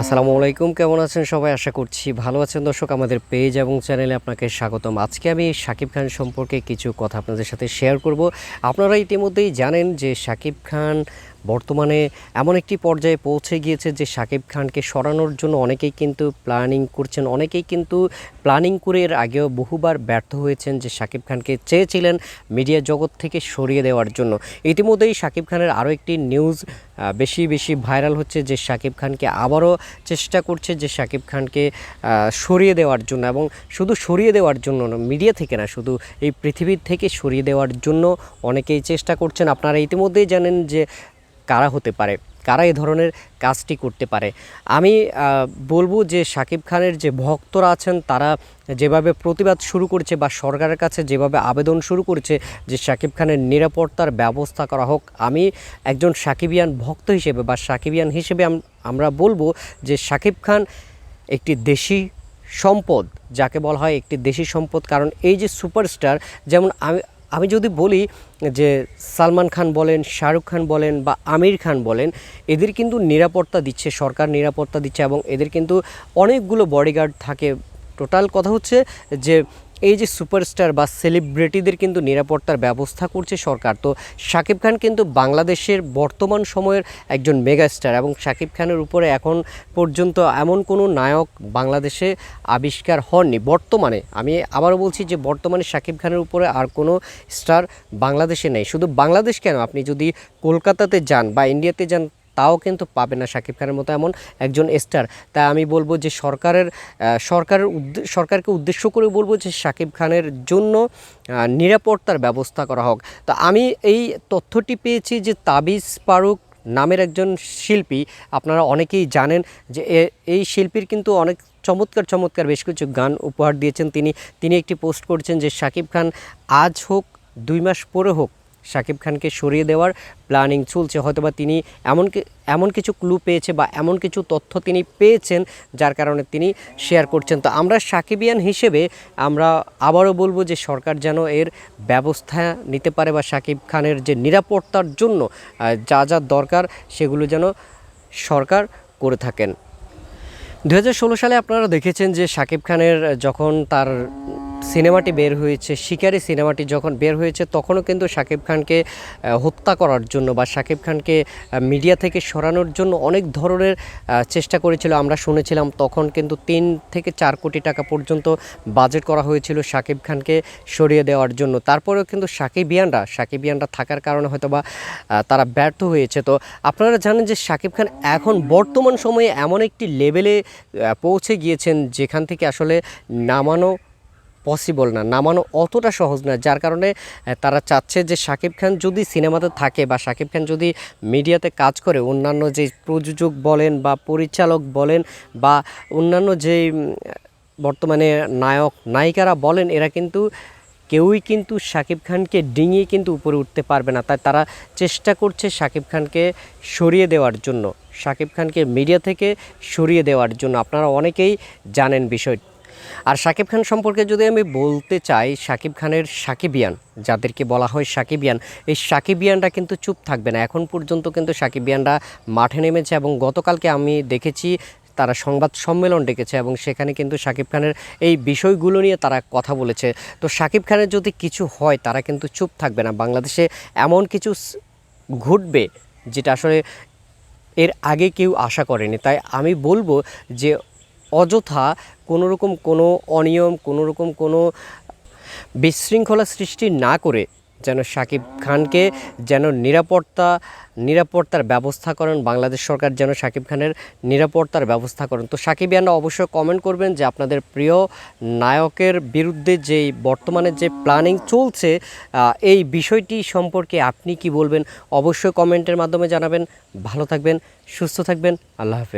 আসসালামু আলাইকুম, কেমন আছেন সবাই? আশা করছি ভালো আছেন। দর্শক, আমাদের পেজ এবং চ্যানেলে আপনাকে স্বাগতম। আজকে আমি শাকিব খান সম্পর্কে কিছু কথা আপনাদের সাথে শেয়ার করব। আপনারা ইতিমধ্যেই জানেন যে শাকিব খান বর্তমানে এমন একটি পর্যায়ে পৌঁছে গিয়েছে যে সাকিব খানকে সরানোর জন্য অনেকেই কিন্তু প্ল্যানিং করছেন, অনেকেই কিন্তু প্ল্যানিং করে এর আগেও বহুবার ব্যর্থ হয়েছেন যে শাকিব খানকে চেয়েছিলেন মিডিয়া জগৎ থেকে সরিয়ে দেওয়ার জন্য। ইতিমধ্যেই শাকিব খানের আরও একটি নিউজ বেশি বেশি ভাইরাল হচ্ছে যে শাকিব খানকে আবারও চেষ্টা করছে যে শাকিব খানকে সরিয়ে দেওয়ার জন্য এবং শুধু সরিয়ে দেওয়ার জন্য না মিডিয়া থেকে না, শুধু এই পৃথিবীর থেকে সরিয়ে দেওয়ার জন্য অনেকেই চেষ্টা করছেন। আপনারা ইতিমধ্যেই জানেন যে কারা হতে পারে, কারা এই ধরনের কাজটি করতে পারে। আমি বলব যে সাকিব খানের যে ভক্তরা আছেন, তারা যেভাবে প্রতিবাদ শুরু করেছে বা সরকারের কাছে যেভাবে আবেদন শুরু করেছে যে শাকিব খানের নিরাপত্তার ব্যবস্থা করা হোক, আমি একজন সাকিবিয়ান ভক্ত হিসেবে বা সাকিবিয়ান হিসেবে আমরা বলব যে সাকিব খান একটি দেশি সম্পদ, যাকে বলা হয় একটি দেশি সম্পদ। কারণ এই যে সুপারস্টার, যেমন আমি আমি যদি বলি যে সালমান খান বলেন, শাহরুখ খান বলেন বা আমির খান বলেন, এদের কিন্তু নিরাপত্তা দিচ্ছে, সরকার নিরাপত্তা দিচ্ছে এবং এদের কিন্তু অনেকগুলো বডিগার্ড থাকে। টোটাল কথা হচ্ছে যে এই যে সুপারস্টার বা সেলিব্রিটিদের কিন্তু নিরাপত্তার ব্যবস্থা করছে সরকার। তো শাকিব খান কিন্তু বাংলাদেশের বর্তমান সময়ের একজন মেগাস্টার এবং শাকিব খানের উপরে এখন পর্যন্ত এমন কোনো নায়ক বাংলাদেশে আবিষ্কার হননি। বর্তমানে আমি আবারও বলছি যে বর্তমানে শাকিব খানের উপরে আর কোনো স্টার বাংলাদেশে নেই। শুধু বাংলাদেশ কেন? আপনি যদি কলকাতাতে যান বা ইন্ডিয়াতে যান তাও কিন্তু পাবে না শাকিব খানের মতো এমন একজন স্টার তা আমি বলব যে সরকারের সরকারের সরকারকে উদ্দেশ্য করে বলব যে শাকিব খানের জন্য নিরাপত্তার ব্যবস্থা করা হোক। তো আমি এই তথ্যটি পেয়েছি যে তাবিজ ফারুক নামের একজন শিল্পী, আপনারা অনেকেই জানেন যে এই শিল্পীর কিন্তু অনেক চমৎকার চমৎকার বেশ কিছু গান উপহার দিয়েছেন তিনি। তিনি একটি পোস্ট করছেন যে শাকিব খান আজ হোক, দুই মাস পরে হোক শাকিব খানকে সরিয়ে দেওয়ার প্ল্যানিং চলছে। হয়তোবা তিনি এমন এমন কিছু ক্লু পেয়েছে বা এমন কিছু তথ্য তিনি পেয়েছেন যার কারণে তিনি শেয়ার করছেন। তো আমরা সাকিবিয়ান হিসেবে আমরা আবারও বলব যে সরকার যেন এর ব্যবস্থা নিতে পারে বা শাকিব খানের যে নিরাপত্তার জন্য যা যা দরকার সেগুলো যেন সরকার করে থাকেন। দু হাজার ষোলো সালে আপনারা দেখেছেন যে শাকিব খানের যখন তার সিনেমাটি বের হয়েছে, শিকারি সিনেমাটি যখন বের হয়েছে, তখনও কিন্তু শাকিব খানকে হত্যা করার জন্য বা শাকিব খানকে মিডিয়া থেকে সরানোর জন্য অনেক ধরনের চেষ্টা করেছিল। আমরা শুনেছিলাম তখন কিন্তু তিন থেকে চার কোটি টাকা পর্যন্ত বাজেট করা হয়েছিল শাকিব খানকে সরিয়ে দেওয়ার জন্য। তারপরেও কিন্তু সাকিবিয়ানরা সাকিবিয়ানরা থাকার কারণে হয়তো বা তারা ব্যর্থ হয়েছে। তো আপনারা জানেন যে শাকিব খান এখন বর্তমান সময়ে এমন একটি লেভেলে পৌঁছে গিয়েছেন যেখান থেকে আসলে নামানো পসিবল না। নামানো অতটা সহজ না যার কারণে তারা চাচ্ছে যে শাকিব খান যদি সিনেমাতে থাকে বা শাকিব খান যদি মিডিয়াতে কাজ করে, অন্যান্য যে প্রযোজক বলেন বা পরিচালক বলেন বা অন্যান্য যে বর্তমানে নায়ক, নায়িকারা বলেন, এরা কিন্তু, কেউই কিন্তু শাকিব খানকে ডিঙিয়ে কিন্তু উপরে উঠতে পারবে না। তাই তারা চেষ্টা করছে শাকিব খানকে সরিয়ে দেওয়ার জন্য, শাকিব খানকে মিডিয়া থেকে সরিয়ে দেওয়ার জন্য। আপনারা অনেকেই জানেন বিষয়টি আর শাকিব খান সম্পর্কে যদি আমি বলতে চাই, শাকিব খানের সাকিবিয়ান, যাদেরকে বলা হয় সাকিবিয়ান, এই সাকিবিয়ানরা কিন্তু চুপ থাকবে না। এখন পর্যন্ত কিন্তু সাকিবিয়ানরা মাঠে নেমেছে এবং গতকালকে আমি দেখেছি তারা সংবাদ সম্মেলন ডেকেছে এবং সেখানে কিন্তু শাকিব খানের এই বিষয়গুলো নিয়ে তারা কথা বলেছে। তো শাকিব খানের যদি কিছু হয়, তারা কিন্তু চুপ থাকবে না। বাংলাদেশে এমন কিছু ঘটবে যেটা আসলে এর আগে কেউ আশা করেনি। তাই আমি বলব যে অযথা কোনো রকম কোনো অনিয়ম কোনো রকম কোনো বিশৃঙ্খলা সৃষ্টি না করে যেন শাকিব খানকে যেন নিরাপত্তা, নিরাপত্তার ব্যবস্থা করেন। বাংলাদেশ সরকার যেন শাকিব খানের নিরাপত্তার ব্যবস্থা করেন। তো সাকিবিয়ানরা অবশ্যই কমেন্ট করবেন যে আপনাদের প্রিয় নায়কের বিরুদ্ধে যেই বর্তমানে যে প্ল্যানিং চলছে এই বিষয়টি সম্পর্কে আপনি কি বলবেন? অবশ্যই কমেন্টের মাধ্যমে জানাবেন। ভালো থাকবেন, সুস্থ থাকবেন। আল্লাহ হাফেজ।